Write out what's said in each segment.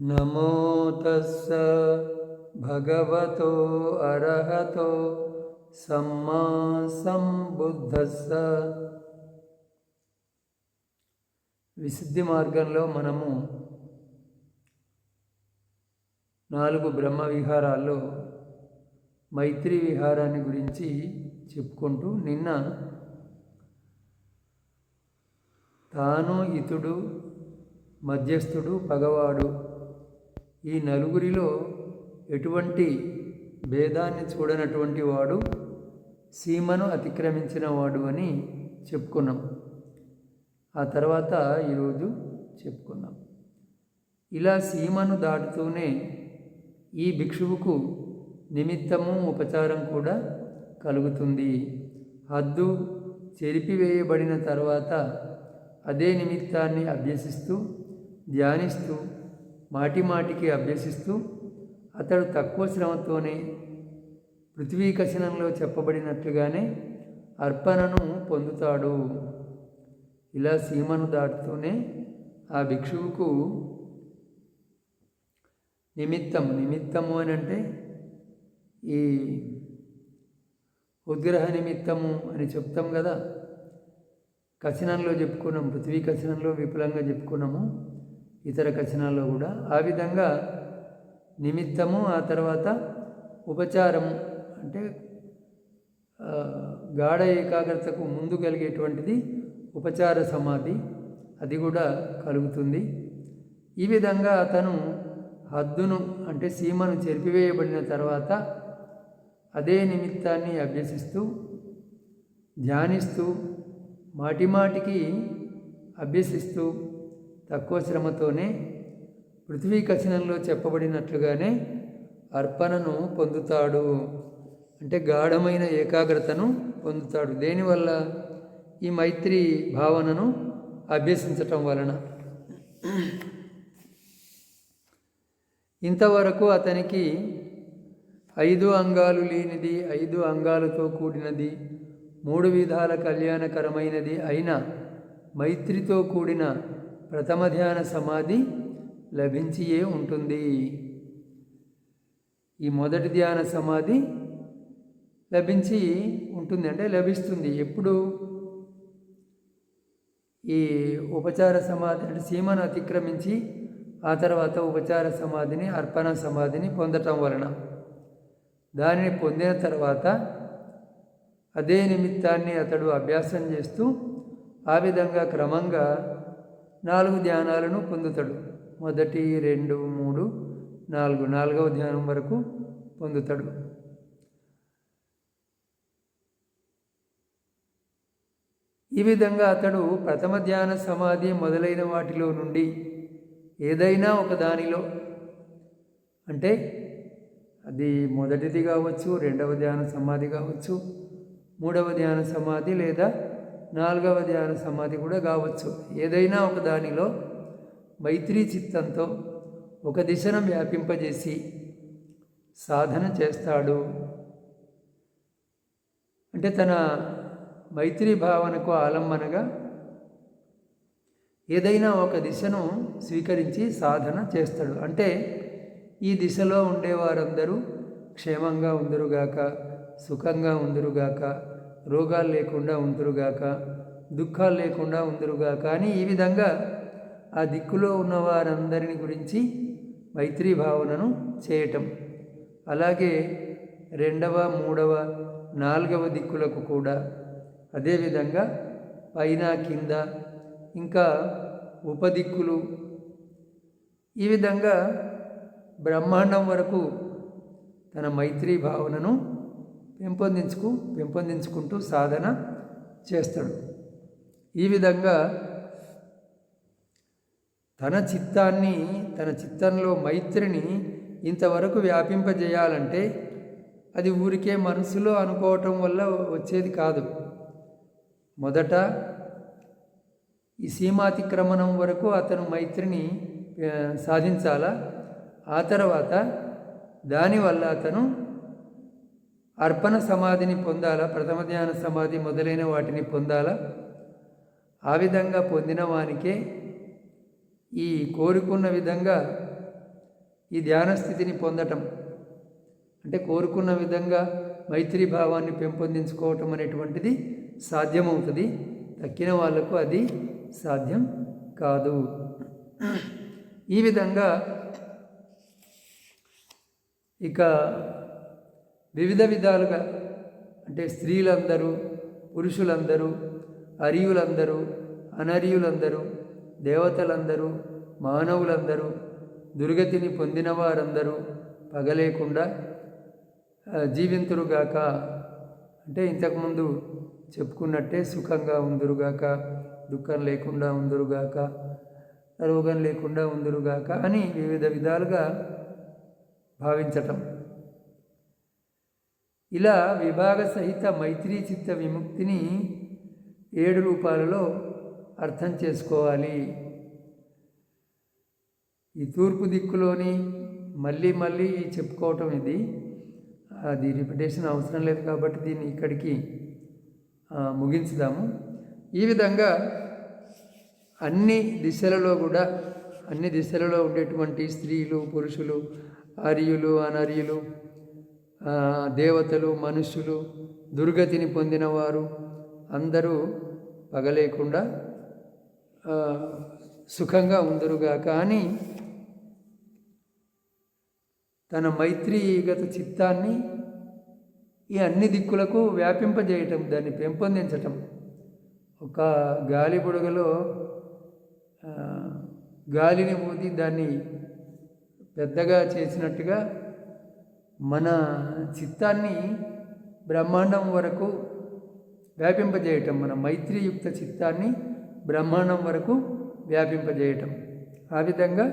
నమో తస్స భగవతో అర్హతో సమ్మా సంబుద్ధస్స. విశుద్ధి మార్గంలో మనము నాలుగు బ్రహ్మ విహారాల్లో మైత్రి విహారాన్ని గురించి చెప్పుకుంటూ నిన్న తాను ఇతుడు మధ్యస్థుడు పగవాడు ఈ నలుగురిలో ఎటువంటి భేదాన్ని చూడనటువంటి వాడు సీమను అతిక్రమించిన వాడు అని చెప్పుకున్నాం. ఆ తర్వాత ఈరోజు చెప్పుకుందాం ఇలా సీమను దాటుతూనే ఈ భిక్షువుకు నిమిత్తము ఉపచారం కూడా కలుగుతుంది. హద్దు చెరిపివేయబడిన తర్వాత అదే నిమిత్తాన్ని అభ్యసిస్తూ ధ్యానిస్తూ మాటిమాటికి అభ్యసిస్తూ అతడు తక్కువ శ్రమతోనే పృథ్వీ కశనంలో చెప్పబడినట్లుగానే అర్పణను పొందుతాడు. ఇలా సీమను దాటుతూనే ఆ భిక్షువుకు నిమిత్తం నిమిత్తము అని అంటే ఈ ఉద్గ్రహ నిమిత్తము అని చెప్తాం కదా. కశనంలో చెప్పుకున్నాం పృథ్వీ కథనంలో విపులంగా చెప్పుకున్నాము. ఇతర కథనాల్లో కూడా ఆ విధంగా నిమిత్తము ఆ తర్వాత ఉపచారము అంటే గాఢ ఏకాగ్రతకు ముందు కలిగేటువంటిది ఉపచార సమాధి. అది కూడా కలుగుతుంది. ఈ విధంగా అతను హద్దును అంటే సీమను చెరిపివేయబడిన తర్వాత అదే నిమిత్తాన్ని అభ్యసిస్తూ ధ్యానిస్తూ మాటిమాటికి అభ్యసిస్తూ తక్కువ శ్రమతోనే పృథ్వీ కథనంలో చెప్పబడినట్లుగానే అర్పణను పొందుతాడు. అంటే గాఢమైన ఏకాగ్రతను పొందుతాడు. దేనివల్ల? ఈ మైత్రి భావనను అభ్యసించటం వలన. ఇంతవరకు అతనికి ఐదు అంగాలు లేనిది ఐదు అంగాలతో కూడినది మూడు విధాల కళ్యాణకరమైనది అయిన మైత్రితో కూడిన ప్రథమ ధ్యాన సమాధి లభించియే ఉంటుంది. ఈ మొదటి ధ్యాన సమాధి లభించి ఉంటుంది అంటే లభిస్తుంది. ఎప్పుడు? ఈ ఉపచార సమాధి అంటే సీమను అతిక్రమించి ఆ తర్వాత ఉపచార సమాధిని అర్పణ సమాధిని పొందటం వలన దానిని పొందిన తర్వాత అదే నిమిత్తాన్ని అతడు అభ్యాసం చేస్తూ ఆ విధంగా క్రమంగా నాలుగు ధ్యానాలను పొందుతాడు. మొదటి రెండు మూడు నాలుగు నాలుగవ ధ్యానం వరకు పొందుతాడు. ఈ విధంగా అతడు ప్రథమ ధ్యాన సమాధి మొదలైన వాటిలో నుండి ఏదైనా ఒక దానిలో అంటే అది మొదటిది కావచ్చు రెండవ ధ్యాన సమాధి కావచ్చు మూడవ ధ్యాన సమాధి లేదా నాలుగవ ధ్యాన సమాధి కూడా కావచ్చు. ఏదైనా ఒక దానిలో మైత్రీ చిత్తంతో ఒక దిశను వ్యాపింపజేసి సాధన చేస్తాడు. అంటే తన మైత్రీ భావనకు ఆలంబనగా ఏదైనా ఒక దిశను స్వీకరించి సాధన చేస్తాడు. అంటే ఈ దిశలో ఉండేవారందరూ క్షేమంగా ఉందరుగాక సుఖంగా ఉందరుగాక రోగాలు లేకుండా ఉందరుగాక దుఃఖాలు లేకుండా ఉందరుగాక అని ఈ విధంగా ఆ దిక్కులో ఉన్న వారందరిని గురించి మైత్రీ భావనను చేయటం. అలాగే రెండవ మూడవ నాలుగవ దిక్కులకు కూడా అదేవిధంగా పైన కింద ఇంకా ఉపదిక్కులు ఈ విధంగా బ్రహ్మాండం వరకు తన మైత్రీ భావనను పెంపొందించుకు పెంపొందించుకుంటూ సాధన చేస్తాడు. ఈ విధంగా తన చిత్తాన్ని తన చిత్తంలో మైత్రిని ఇంతవరకు వ్యాపింపజేయాలంటే అది ఊరికే మనసులో అనుకోవటం వల్ల వచ్చేది కాదు. మొదట ఈ సీమాతిక్రమణం వరకు అతను మైత్రిని సాధించాలా? ఆ తర్వాత దానివల్ల అతను అర్పణ సమాధిని పొందాలా? ప్రథమ ధ్యాన సమాధి మొదలైన వాటిని పొందాలా? ఆ విధంగా పొందిన వానికే ఈ కోరుకున్న విధంగా ఈ ధ్యాన స్థితిని పొందటం. అంటే కోరుకున్న విధంగా మైత్రి భావాన్ని పెంపొందించుకోవటం అనేటువంటిది సాధ్యమవుతుంది. తక్కిన వాళ్ళకు అది సాధ్యం కాదు. ఈ విధంగా ఇక వివిధ విధాలుగా అంటే స్త్రీలందరూ పురుషులందరూ అరియులందరూ అనర్యులందరూ దేవతలందరూ మానవులందరూ దుర్గతిని పొందిన వారందరూ పగలేకుండా జీవింతురుగాక. అంటే ఇంతకుముందు చెప్పుకున్నట్టే సుఖంగా ఉందురుగాక దుఃఖం లేకుండా ఉందురుగాక రోగం లేకుండా ఉందురుగాక అని వివిధ విధాలుగా భావించటం. ఇలా విభాగ సహిత మైత్రీ చిత్త విముక్తిని ఏడు రూపాలలో అర్థం చేసుకోవాలి. ఈ తూర్పు దిక్కులోని మళ్ళీ మళ్ళీ చెప్పుకోవటం ఇది. అది రిపిటేషన్ అవసరం లేదు కాబట్టి దీన్ని ఇక్కడికి ముగించుదాము. ఈ విధంగా అన్ని దిశలలో కూడా అన్ని దిశలలో ఉండేటువంటి స్త్రీలు పురుషులు ఆర్యులు అనర్యులు దేవతలు మనుషులు దుర్గతిని పొందినవారు అందరూ పగలేకుండా సుఖంగా ఉందరుగా కానీ తన మైత్రీగత చిత్తాన్ని ఈ అన్ని దిక్కులకు వ్యాపింపజేయటం దాన్ని పెంపొందించటం. ఒక గాలి బుడగలో గాలిని ఊది దాన్ని పెద్దగా చేసినట్టుగా మన చిత్తాన్ని బ్రహ్మాండం వరకు వ్యాపింపజేయటం మన మైత్రియుక్త చిత్తాన్ని బ్రహ్మాండం వరకు వ్యాపింపజేయటం. ఆ విధంగా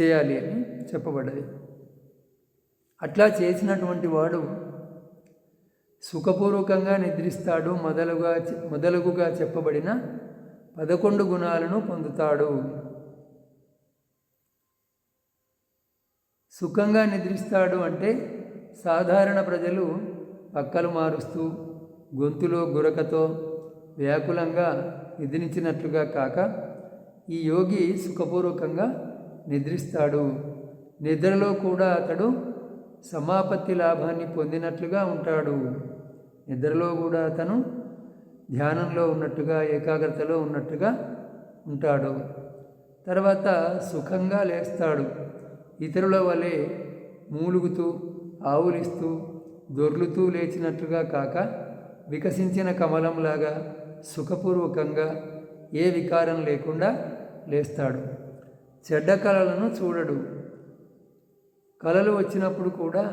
చేయాలి అని చెప్పబడ్డది. అట్లా చేసినటువంటి వాడు సుఖపూర్వకంగా నిద్రిస్తాడు మొదలుగా మొదలుగుగా చెప్పబడిన పదకొండు గుణాలను పొందుతాడు. సుఖంగా నిద్రిస్తాడు అంటే సాధారణ ప్రజలు పక్కలు మారుస్తూ గొంతులో గురకతో వ్యాకులంగా నిద్రించినట్లుగా కాక ఈ యోగి సుఖపూర్వకంగా నిద్రిస్తాడు. నిద్రలో కూడా అతడు సమాపత్తి లాభాన్ని పొందినట్లుగా ఉంటాడు. నిద్రలో కూడా అతను ధ్యానంలో ఉన్నట్టుగా ఏకాగ్రతలో ఉన్నట్టుగా ఉంటాడు. తర్వాత సుఖంగా లేస్తాడు. ఇతరుల వలె మూలుగుతూ ఆవులిస్తూ దొర్లుతూ లేచినట్లుగా కాక వికసించిన కమలంలాగా సుఖపూర్వకంగా ఏ వికారం లేకుండా లేస్తాడు. చెడ్డ కళలను చూడడు. కళలు వచ్చినప్పుడు కూడా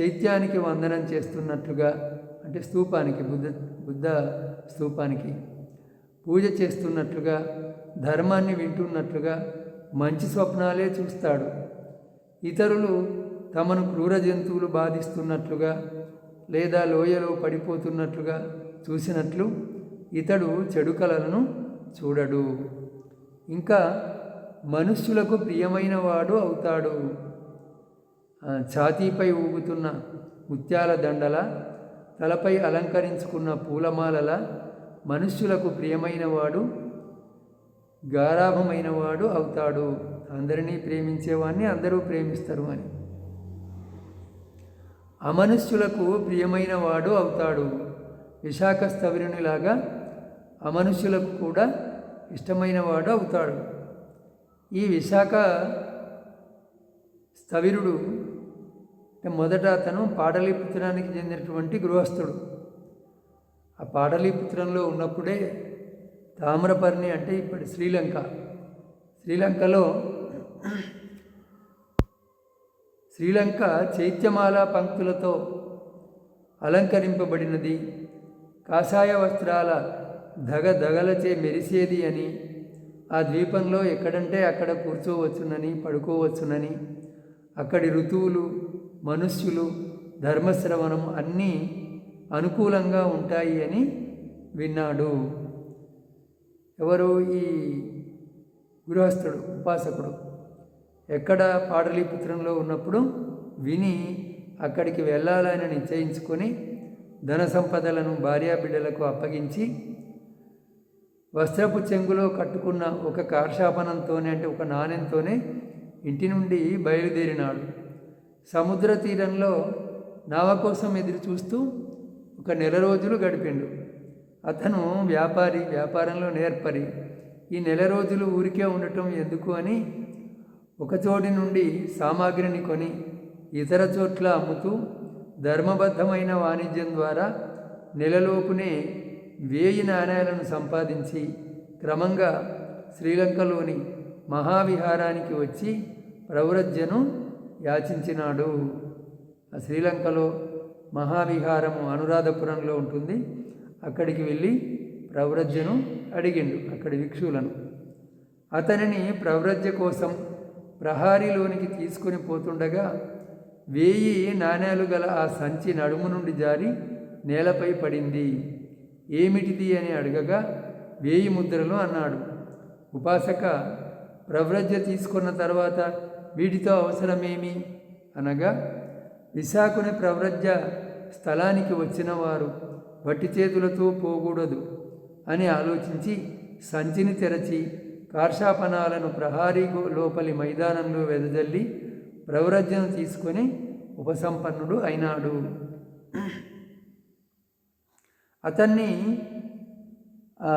చైత్యానికి వందనం చేస్తున్నట్లుగా అంటే స్తూపానికి బుద్ధ బుద్ధ స్తూపానికి పూజ చేస్తున్నట్లుగా ధర్మాన్ని వింటున్నట్లుగా మంచి స్వప్నాలే చూస్తాడు. ఇతరులు తమను క్రూర జంతువులు బాధిస్తున్నట్లుగా లేదా లోయలో పడిపోతున్నట్లుగా చూసినట్లు ఇతడు చెడుకలను చూడడు. ఇంకా మనుష్యులకు ప్రియమైన వాడు అవుతాడు ఛాతీపై ఊగుతున్న ముత్యాల దండల తలపై అలంకరించుకున్న పూలమాలల మనుష్యులకు ప్రియమైనవాడు గారాభమైనవాడు అవుతాడు. అందరినీ ప్రేమించేవాడిని అందరూ ప్రేమిస్తారు అని. అమనుష్యులకు ప్రియమైన వాడు అవుతాడు. విశాఖ స్థవిరునిలాగా అమనుష్యులకు కూడా ఇష్టమైన వాడు అవుతాడు. ఈ విశాఖ స్థవిరుడు మొదట అతను పాటలీపుత్రానికి చెందినటువంటి గృహస్థుడు. ఆ పాటలీపుత్రంలో ఉన్నప్పుడే తామ్రపర్ణి అంటే ఇప్పటి శ్రీలంక. శ్రీలంకలో శ్రీలంక చైత్యమాల పంక్తులతో అలంకరింపబడినది. కాషాయ వస్త్రాల దగ మెరిసేది అని ఆ ద్వీపంలో ఎక్కడంటే అక్కడ కూర్చోవచ్చునని పడుకోవచ్చునని అక్కడి ఋతువులు మనుష్యులు ధర్మశ్రవణం అన్నీ అనుకూలంగా ఉంటాయి అని విన్నాడు. ఎవరు ఈ గృహస్థుడు ఉపాసకుడు ఎక్కడ పాటలీపుత్రంలో ఉన్నప్పుడు విని అక్కడికి వెళ్ళాలని నిశ్చయించుకొని ధన సంపదలను భార్యాబిడ్డలకు అప్పగించి వస్త్రపు చెంగులో కట్టుకున్న ఒక కార్షాపనంతోనే అంటే ఒక నాణ్యంతోనే ఇంటి నుండి బయలుదేరినాడు. సముద్ర తీరంలో నావ కోసం ఎదురు చూస్తూ ఒక నెల రోజులు గడిపిండు. అతను వ్యాపారి వ్యాపారంలో నేర్పరి. ఈ నెల రోజులు ఊరికే ఉండటం ఎందుకు అని ఒక చోటి నుండి సామాగ్రిని కొని ఇతర చోట్ల అమ్ముతూ ధర్మబద్ధమైన వాణిజ్యం ద్వారా నెలలోపునే వేయి నాణ్యాలను సంపాదించి క్రమంగా శ్రీలంకలోని మహావిహారానికి వచ్చి ప్రవ్రజ్యను యాచించినాడు. ఆ శ్రీలంకలో మహావిహారము అనురాధపురంలో ఉంటుంది. అక్కడికి వెళ్ళి ప్రవ్రజ్యను అడిగిండు అక్కడి భిక్షువులను. అతనిని ప్రవ్రజ్య కోసం ప్రహారీలోనికి తీసుకుని పోతుండగా వేయి నాణేలు గల ఆ సంచి నడుము నుండి జారి నేలపై పడింది. ఏమిటిది అని అడగగా వేయి ముద్రలు అన్నాడు. ఉపాసక ప్రవ్రజ్య తీసుకున్న తర్వాత వీటితో అవసరమేమి? అనగా విశాఖని ప్రవ్రజ్య స్థలానికి వచ్చిన వారు వట్టి చేతులతో పోకూడదు అని ఆలోచించి సంచిని తెరచి కార్షాపనాలను ప్రహారీ లోపలి మైదానంలో వెదజల్లి ప్రవ్రజ్యను తీసుకొని ఉపసంపన్నుడు అయినాడు. అతన్ని ఆ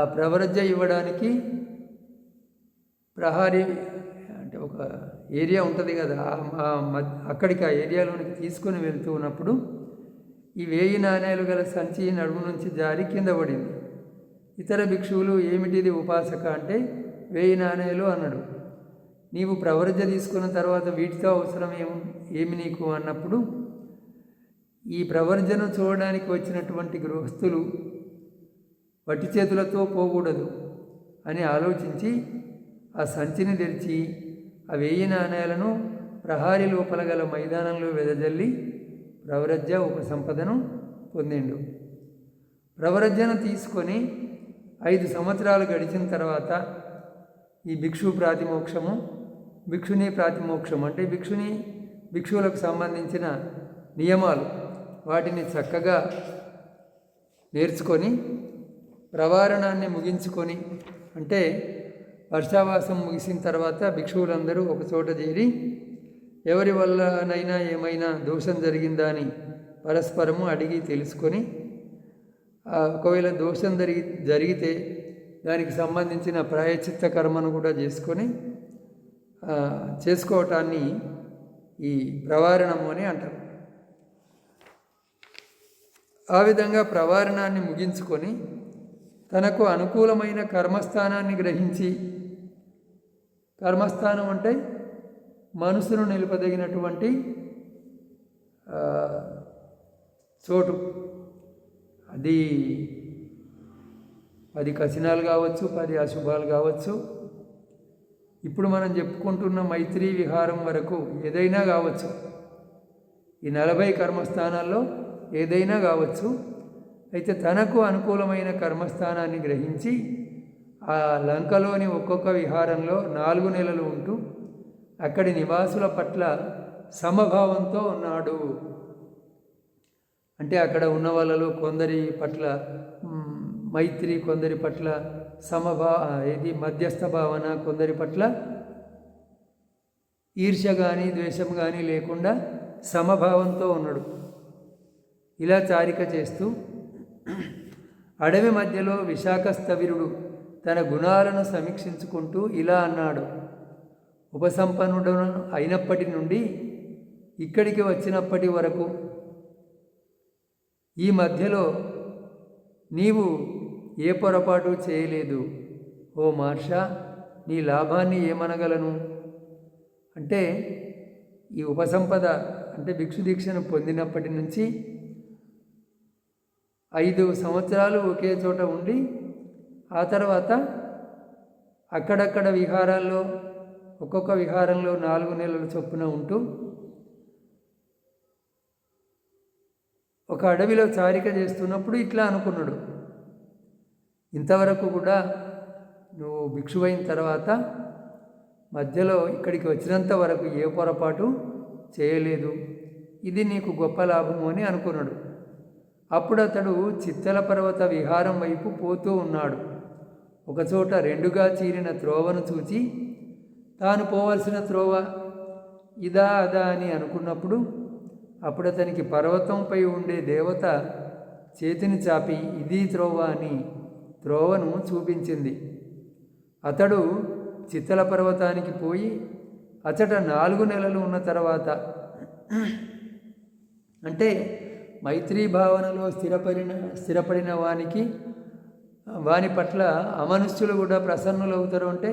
ఇవ్వడానికి ప్రహారీ అంటే ఒక ఏరియా ఉంటుంది కదా అక్కడికి ఆ ఏరియాలోనికి తీసుకొని వెళ్తూ ఉన్నప్పుడు ఈ వేయి నాణ్యాలు గల సంచి నడుము నుంచి జారి కింద పడింది. ఇతర భిక్షువులు ఏమిటిది ఉపాసక అంటే వేయి నాణేలు అన్నాడు. నీవు ప్రవర్జ తీసుకున్న తర్వాత వీటితో అవసరం ఏమి ఏమి నీకు అన్నప్పుడు ఈ ప్రవర్జను చూడడానికి వచ్చినటువంటి గృహస్థులు వట్టి చేతులతో పోకూడదు అని ఆలోచించి ఆ సంచిని తెరిచి ఆ వెయ్యి నాణేలను ప్రహారీ లోపల గల మైదానంలో వెదజల్లి ప్రవరజ్య ఉపసంపదను పొందిండు. ప్రవరజ్యను తీసుకొని ఐదు సంవత్సరాలు గడిచిన తర్వాత ఈ భిక్షు ప్రాతిమోక్షము భిక్షుని ప్రాతిమోక్షం అంటే భిక్షుని భిక్షువులకు సంబంధించిన నియమాలు. వాటిని చక్కగా నేర్చుకొని ప్రవారణాన్ని ముగించుకొని అంటే వర్షావాసం ముగిసిన తర్వాత భిక్షువులందరూ ఒకచోట చేరి ఎవరి వల్లనైనా ఏమైనా దోషం జరిగిందా అని పరస్పరము అడిగి తెలుసుకొని ఒకవేళ దోషం జరిగి జరిగితే దానికి సంబంధించిన ప్రాయచిత్త కర్మను కూడా చేసుకొని చేసుకోవటాన్ని ఈ ప్రవారణము అని అంటారు. ఆ విధంగా ప్రవారణాన్ని ముగించుకొని తనకు అనుకూలమైన కర్మస్థానాన్ని గ్రహించి కర్మస్థానం అంటే మనసును నిలుపదగినటువంటి చోటు. అది పది కసినాలు కావచ్చు పది అశుభాలు కావచ్చు. ఇప్పుడు మనం చెప్పుకుంటున్న మైత్రి విహారం వరకు ఏదైనా కావచ్చు. ఈ నలభై కర్మస్థానాల్లో ఏదైనా కావచ్చు. అయితే తనకు అనుకూలమైన కర్మస్థానాన్ని గ్రహించి ఆ లంకలోని ఒక్కొక్క విహారంలో నాలుగు నెలలు ఉంటూ అక్కడి నివాసుల పట్ల సమభావంతో ఉన్నాడు. అంటే అక్కడ ఉన్న వాళ్ళలో కొందరి పట్ల మైత్రి కొందరి పట్ల సమభా ఇది మధ్యస్థ భావన కొందరి పట్ల ఈర్ష్య కానీ ద్వేషం కానీ లేకుండా సమభావంతో ఉన్నాడు. ఇలా చారిక చేస్తూ అడవి మధ్యలో విశాఖ స్థవిరుడు తన గుణాలను సమీక్షించుకుంటూ ఇలా అన్నాడు. ఉపసంపన్నుడు అయినప్పటి నుండి ఇక్కడికి వచ్చినప్పటి వరకు ఈ మధ్యలో నీవు ఏ పొరపాటు చేయలేదు. ఓ మార్ష నీ లాభాన్ని ఏమనగలను? అంటే ఈ ఉపసంపద అంటే భిక్షు దీక్షను పొందినప్పటి నుంచి ఐదు సంవత్సరాలు ఒకే చోట ఉండి ఆ తర్వాత అక్కడక్కడ విహారాల్లో ఒక్కొక్క విహారంలో నాలుగు నెలల చొప్పున ఉంటూ ఒక అడవిలో చారిక చేస్తున్నప్పుడు ఇట్లా అనుకున్నాడు. ఇంతవరకు కూడా నువ్వు భిక్షువైన తర్వాత మధ్యలో ఇక్కడికి వచ్చినంత వరకు ఏ పొరపాటు చేయలేదు. ఇది నీకు గొప్ప లాభము అని అనుకున్నాడు. అప్పుడు అతడు చిత్తల పర్వత విహారం వైపు పోతూ ఉన్నాడు. ఒకచోట రెండుగా చీరిన త్రోవను చూచి తాను పోవలసిన త్రోవ ఇదా అదా అని అనుకున్నప్పుడు అప్పుడు అతనికి పర్వతంపై ఉండే దేవత చేతిని చాపి ఇది త్రోవ అని త్రోవను చూపించింది. అతడు చిత్తల పర్వతానికి పోయి అచట నాలుగు నెలలు ఉన్న తర్వాత అంటే మైత్రీ భావనలో స్థిరపడిన స్థిరపడిన వానికి వాని పట్ల అమనుష్యులు కూడా ప్రసన్నులవుతారు అంటే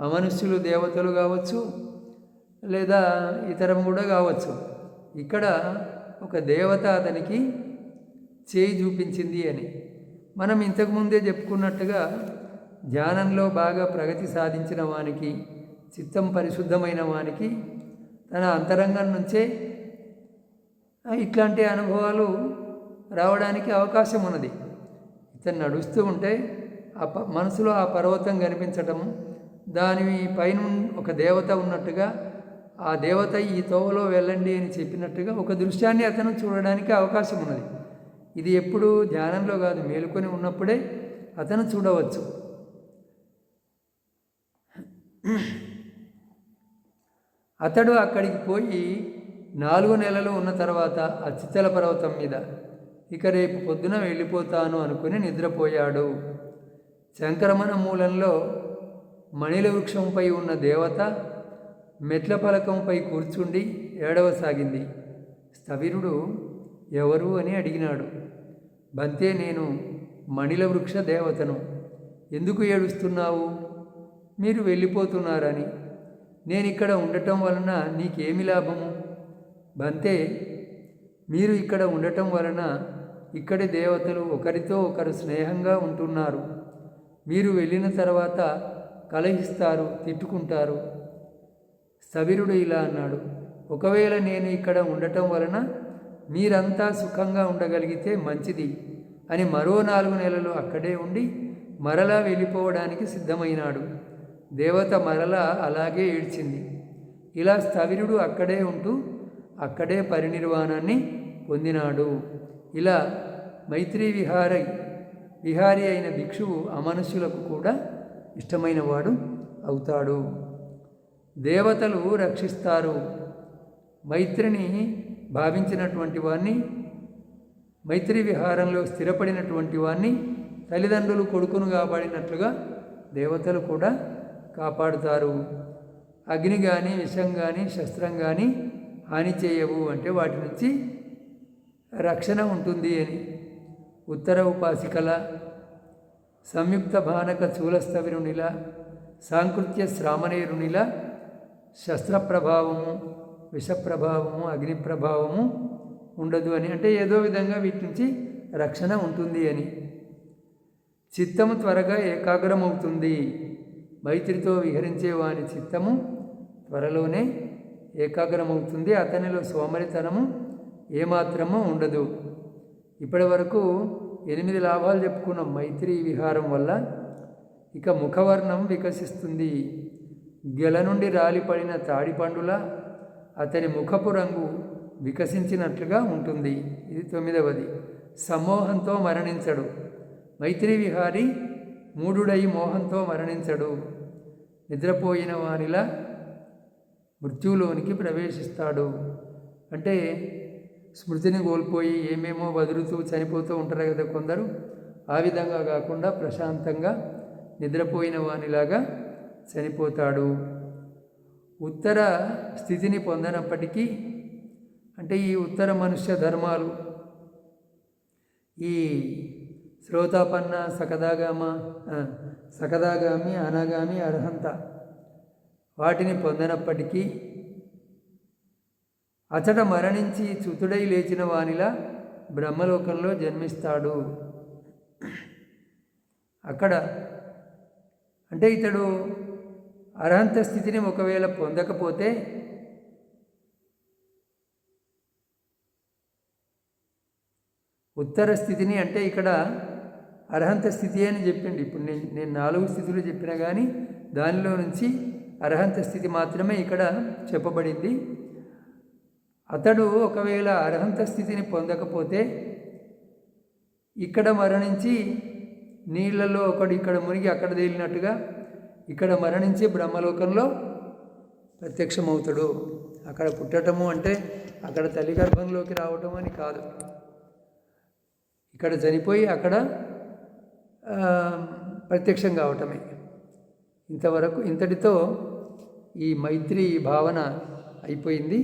అమనుష్యులు దేవతలు కావచ్చు లేదా ఇతరం కూడా కావచ్చు. ఇక్కడ ఒక దేవత అతనికి చేయి చూపించింది అని. మనం ఇంతకుముందే చెప్పుకున్నట్టుగా ధ్యానంలో బాగా ప్రగతి సాధించిన వానికి చిత్తం పరిశుద్ధమైన వానికి తన అంతరంగం నుంచే ఇట్లాంటి అనుభవాలు రావడానికి అవకాశం ఉన్నది. ఇతను నడుస్తూ ఉంటే ఆ ప మనసులో ఆ పర్వతం కనిపించటం దాని పైన ఒక దేవత ఉన్నట్టుగా ఆ దేవత ఈ తోవలో వెళ్ళండి అని చెప్పినట్టుగా ఒక దృశ్యాన్ని అతను చూడడానికి అవకాశం ఉన్నది. ఇది ఎప్పుడు ధ్యానంలో కాదు మేలుకొని ఉన్నప్పుడే అతను చూడవచ్చు. అతడు అక్కడికి పోయి నాలుగు నెలలు ఉన్న తర్వాత ఆ చిత్తల పర్వతం మీద ఇక రేపు పొద్దున వెళ్ళిపోతాను అనుకుని నిద్రపోయాడు. శంకరమణ మూలంలో మణిల వృక్షంపై ఉన్న దేవత మెట్ల పలకంపై కూర్చుండి ఏడవసాగింది. స్థవిరుడు ఎవరు అని అడిగినాడు. బంతే నేను మణిల వృక్ష దేవతను. ఎందుకు ఏడుస్తున్నావు? మీరు వెళ్ళిపోతున్నారని. నేను ఇక్కడ ఉండటం వలన నీకేమి లాభము? బంతే మీరు ఇక్కడ ఉండటం వలన ఇక్కడి దేవతలు ఒకరితో ఒకరు స్నేహంగా ఉంటున్నారు. మీరు వెళ్ళిన తర్వాత కలహిస్తారు తిట్టుకుంటారు. సవిరుడు ఇలా అన్నాడు. ఒకవేళ నేను ఇక్కడ ఉండటం వలన మీరంతా సుఖంగా ఉండగలిగితే మంచిది అని మరో నాలుగు నెలలు అక్కడే ఉండి మరలా వెళ్ళిపోవడానికి సిద్ధమైనాడు. దేవత మరలా అలాగే ఏడ్చింది. ఇలా స్థవిరుడు అక్కడే ఉంటూ అక్కడే పరినిర్వాణాన్ని పొందినాడు. ఇలా మైత్రి విహారి విహారి అయిన భిక్షువు అమనుష్యులకు కూడా ఇష్టమైనవాడు అవుతాడు. దేవతలు రక్షిస్తారు. మైత్రిని భావించినటువంటి వాణ్ణి మైత్రి విహారంలో స్థిరపడినటువంటి వాణ్ణి తల్లిదండ్రులు కొడుకును కాపాడినట్లుగా దేవతలు కూడా కాపాడుతారు. అగ్ని కానీ విషం కానీ శస్త్రం కానీ హాని చేయవు అంటే వాటి నుంచి రక్షణ ఉంటుంది అని. ఉత్తర ఉపాసికల సంయుక్త భానక చూలస్తవిరునిల సాంకృత్య శ్రామణేరునిల శస్త్రప్రభావము విషప్రభావము అగ్ని ప్రభావము ఉండదు అని. అంటే ఏదో విధంగా వీటి నుంచి రక్షణ ఉంటుంది అని. చిత్తము త్వరగా ఏకాగ్రమవుతుంది. మైత్రితో విహరించే వాని చిత్తము త్వరలోనే ఏకాగ్రమవుతుంది. అతనిలో సోమరితనము ఏమాత్రమూ ఉండదు. ఇప్పటి వరకు ఎనిమిది లాభాలు చెప్పుకున్న మైత్రి విహారం వల్ల ఇక ముఖవర్ణం వికసిస్తుంది. గెల నుండి రాలిపడిన తాడిపండుల అతని ముఖపు రంగు వికసించినట్లుగా ఉంటుంది. ఇది తొమ్మిదవది. సమోహంతో మరణించడు. మైత్రి విహారి మూడుడై మోహంతో మరణించడు. నిద్రపోయిన వానిలా మృత్యులోనికి ప్రవేశిస్తాడు. అంటే స్మృతిని కోల్పోయి ఏమేమో వదులుతూ చనిపోతూ ఉంటారు కదా కొందరు. ఆ విధంగా కాకుండా ప్రశాంతంగా నిద్రపోయిన వానిలాగా చనిపోతాడు. ఉత్తర స్థితిని పొందనప్పటికీ అంటే ఈ ఉత్తర మనుష్య ధర్మాలు ఈ శ్రోతాపన్న సకదాగామ సకదాగామి అనాగామి అర్హంత వాటిని పొందనప్పటికీ అతడ మరణించి చుతుడై లేచిన వానిలా బ్రహ్మలోకంలో జన్మిస్తాడు. అక్కడ అంటే ఇతడు అర్హంత స్థితిని ఒకవేళ పొందకపోతే ఉత్తర స్థితిని అంటే ఇక్కడ అర్హంత స్థితి అని చెప్పిండి. ఇప్పుడు నేను నేను నాలుగు స్థితులు చెప్పినా కానీ దానిలో నుంచి అర్హంత స్థితి మాత్రమే ఇక్కడ చెప్పబడింది. అతడు ఒకవేళ అర్హంత స్థితిని పొందకపోతే ఇక్కడ మరణించి నీళ్ళలో ఒకడు ఇక్కడ మునిగి అక్కడ తేలినట్టుగా ఇక్కడ మరణించి బ్రహ్మలోకంలో ప్రత్యక్షమవుతాడు. అక్కడ పుట్టటము అంటే అక్కడ తల్లి గర్భంలోకి రావటం అని కాదు. ఇక్కడ చనిపోయి అక్కడ ప్రత్యక్షం కావటమే. ఇంతవరకు ఇంతటితో ఈ మైత్రి భావన అయిపోయింది.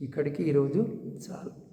ఇక్కడికి ఈరోజు చాలు.